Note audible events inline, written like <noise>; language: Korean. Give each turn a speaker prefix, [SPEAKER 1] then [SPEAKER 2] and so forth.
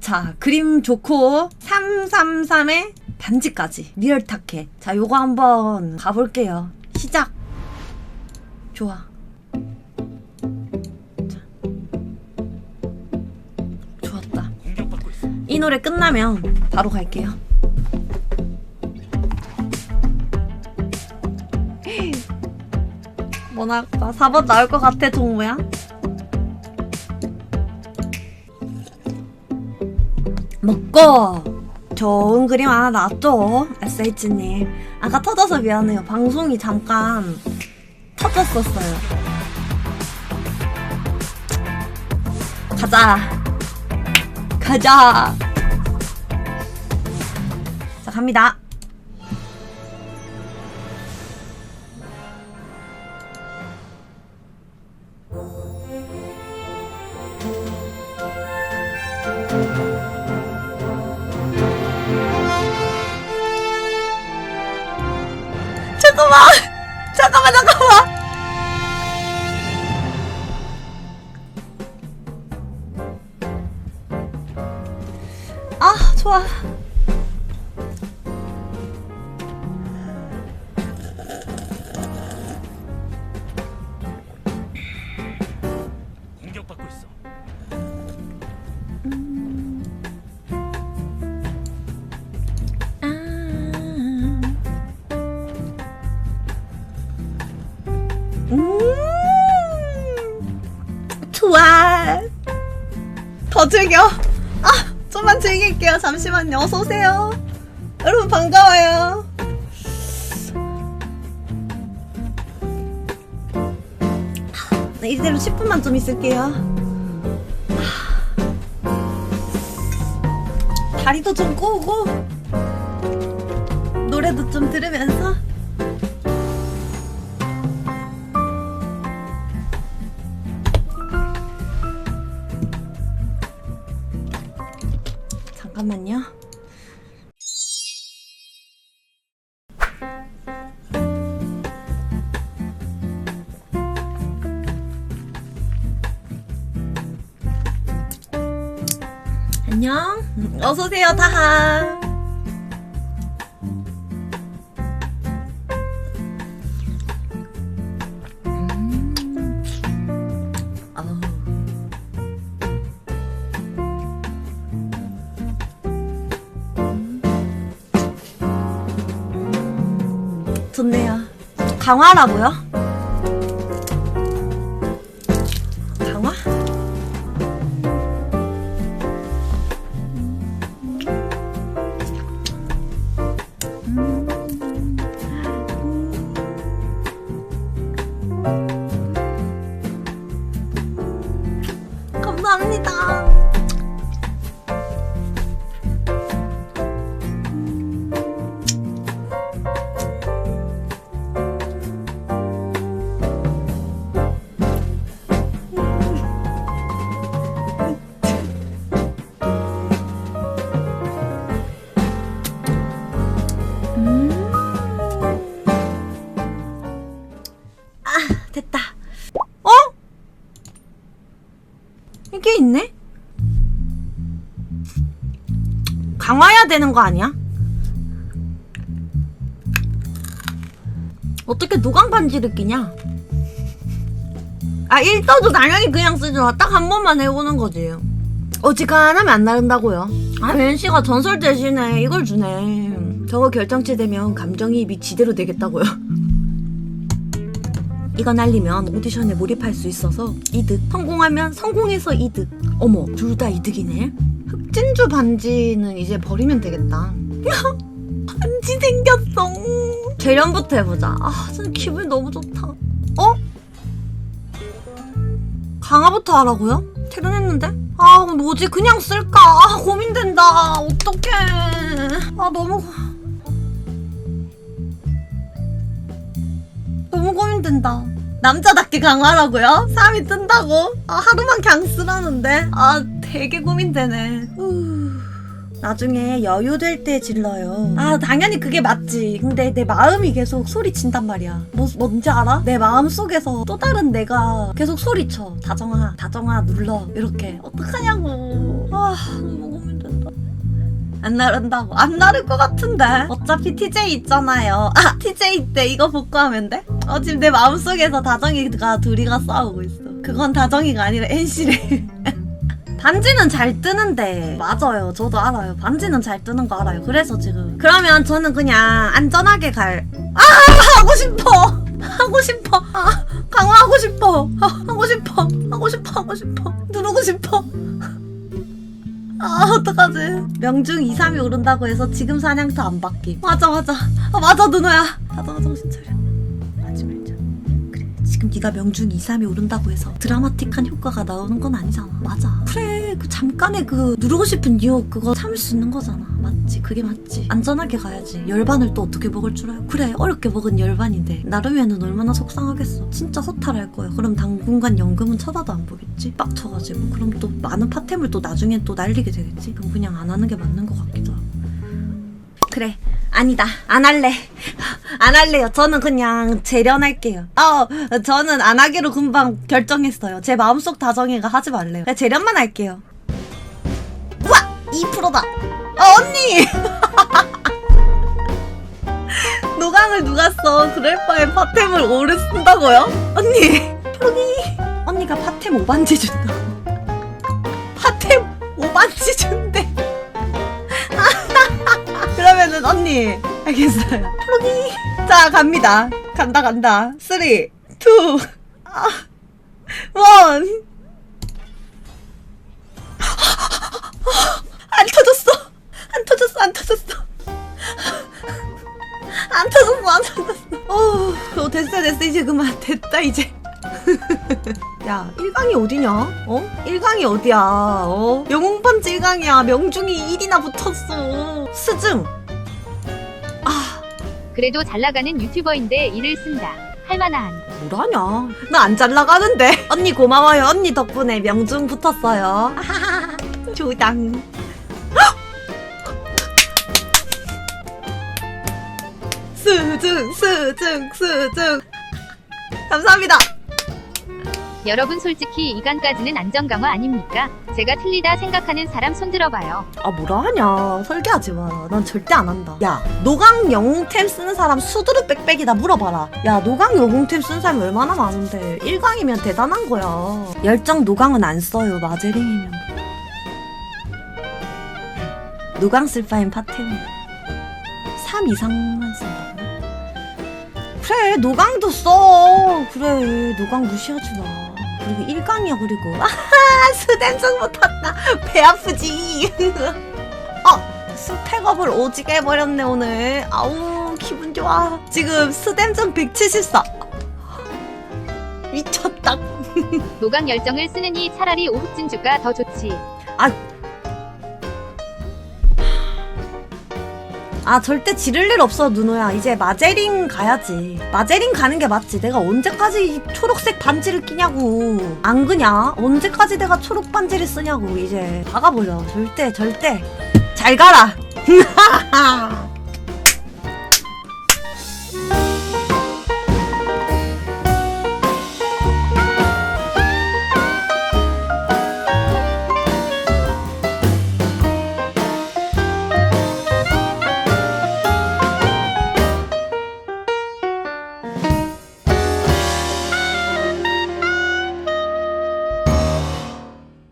[SPEAKER 1] 자, 그림 좋고 333에 반지까지 리얼 타켓. 자, 요거 한번 가볼게요. 시작. 좋아. 자. 좋았다. 이 노래 끝나면 바로 갈게요. <laughs> 뭐 나올까? 4번 나올 것 같아, 동무야? 먹고 좋은 그림 하나 나왔죠? SH님. 아까 터져서 미안해요. 방송이 잠깐 터졌었어요. 가자. 가자. 자, 갑니다. 잠깐만! 잠깐만, 잠깐만! 음, 좋아. 더 즐겨. 아, 좀만 즐길게요. 잠시만요. 어서 오세요. 여러분 반가워요. 네, 이대로 10분만 좀 있을게요. 다리도 좀 꼬고 노래도 좀 들으면서 잠깐만요. 안녕. 어서 오세요, 다하. 좋네요. 강화라고요? 됐다. 어? 이게 있네? 강화해야 되는 거 아니야? 어떻게 노강 반지를 끼냐? 아, 일떠도 당연히 그냥 쓰죠. 딱한 번만 해보는 거지. 어지간하면 안 나른다고요. 아, 웬씨가 전설 대신에 이걸 주네. 저거 결정치 되면 감정이입이 지대로 되겠다고요. <laughs> 이거 날리면 오디션에 몰입할 수 있어서 이득. 성공하면 성공해서 이득. 어머, 둘 다 이득이네. 흑진주 반지는 이제 버리면 되겠다. <laughs> 반지 생겼어. 재련부터 해보자. 아, 진짜 기분이 너무 좋다. 어? 강화부터 하라고요? 퇴근했는데? 아, 뭐지? 그냥 쓸까? 아, 고민된다. 어떡해. 아, 너무. 너무 고민된다. 남자답게 강화라고요? 3이 뜬다고? 아, 하루만 그냥 쓰라는데? 아, 되게 고민되네. 후. 나중에 여유 될 때 질러요. 아, 당연히 그게 맞지. 근데 내 마음이 계속 소리친단 말이야. 뭐, 뭔지 알아? 내 마음 속에서 또 다른 내가 계속 소리쳐. 다정아, 다정아, 눌러. 이렇게. 어떡하냐고. 아, 너무 고민된다. 안 나른다고. 안 나를 것 같은데. 어차피 TJ 있잖아요. 아, TJ 때 이거 복구하면 돼? 어, 지금 내 마음속에서 다정이가 둘이가 싸우고 있어. 그건 다정이가 아니라 NC래. <laughs> 반지는 잘 뜨는데. 맞아요. 저도 알아요. 반지는 잘 뜨는 거 알아요. 그래서 지금. 그러면 저는 그냥 안전하게 갈. 아 하고 싶어. 하고 싶어. 아 강화하고 싶어. 아, 하고 싶어. 하고 싶어. 하고 싶어. 누르고 싶어. 아 어떡하지? 명중 2, 3이 오른다고 해서 지금 사냥터 안 받기 맞아 맞아. 아 맞아 누나야. 다정아 정신 차려 지금 네가 명중 2, 3이 오른다고 해서 드라마틱한 효과가 나오는 건 아니잖아. 맞아. 그래 그 잠깐의 그 누르고 싶은 유혹 그거 참을 수 있는 거잖아. 맞지? 그게 맞지. 안전하게 가야지. 열반을 또 어떻게 먹을 줄 알아? 그래 어렵게 먹은 열반인데 나름에는 얼마나 속상하겠어. 진짜 허탈할 거야 그럼 당분간 연금은 쳐다도 안 보겠지? 빡쳐가지고. 그럼 또 많은 파템을 또 나중엔 또 날리게 되겠지? 그럼 그냥 안 하는 게 맞는 것 같기도 하고. 그래 아니다. 안 할래. 안 할래요. 저는 그냥 재련할게요. 어 저는 안 하기로 금방 결정했어요. 제 마음속 다정이가 하지 말래요. 그냥 재련만 할게요. 우와 2%다. 어 언니! <laughs> 노강을 누가 써? 그럴 바엔 파템을 오래 쓴다고요? 언니! 표기! 언니가 파템 5반지 준다고. 파템 5반지 준대 그러면은 언니 알겠어요. 프로기 자 갑니다. 간다 간다. 3, 2, 1 안 터졌어. 안 터졌어. 안 터졌어. 안 터졌어. 안 터졌어. 어, 어 됐어 됐어 이제 그만 됐다 이제. 야, 1강이 어디냐? 어? 1강이 어디야? 어? 영웅펀치 1강이야. 명중이 1이나 붙었어. 스증. 아,
[SPEAKER 2] 그래도 잘 나가는 유튜버인데 일을 쓴다. 할만한.
[SPEAKER 1] 뭐라냐? 나 안 잘 나가는데. <laughs> 언니 고마워요. 언니 덕분에 명중 붙었어요. <laughs> 조당. 스증, 스증, 스증. 감사합니다.
[SPEAKER 2] 여러분 솔직히 이간까지는 안전 강화 아닙니까? 제가 틀리다 생각하는 사람 손 들어봐요.
[SPEAKER 1] 아 뭐라 하냐. 설계하지 마라 난 절대 안 한다. 야 노강 영웅템 쓰는 사람 수두룩 빽빽이다 물어봐라. 야 노강 영웅템 쓰는 사람이 얼마나 많은데. 1강이면 대단한 거야. 열정 노강은 안 써요 마제링이면. 노강 쓸 바엔 파템 3 이상만 쓴다고? 그래 노강도 써. 그래 노강 무시하지 마 그리고 1강이야 <laughs> 그리고 아하 스댄전 못했다 배 아프지. <laughs> 어, 스펙업을 오지게 해버렸네, 오늘. 아우, 기분 좋아. 지금 스댐전 174. 미쳤다. <laughs>
[SPEAKER 2] 노강 열정을 쓰느니 차라리 오흑진주가 더 좋지.
[SPEAKER 1] 아, 절대 지를 일 없어, 누노야. 이제 마제링 가야지. 마제링 가는 게 맞지. 내가 언제까지 초록색 반지를 끼냐고. 안 그냐? 언제까지 내가 초록 반지를 쓰냐고, 이제. 박아버려. 절대, 절대. 잘 가라. <laughs> <laughs>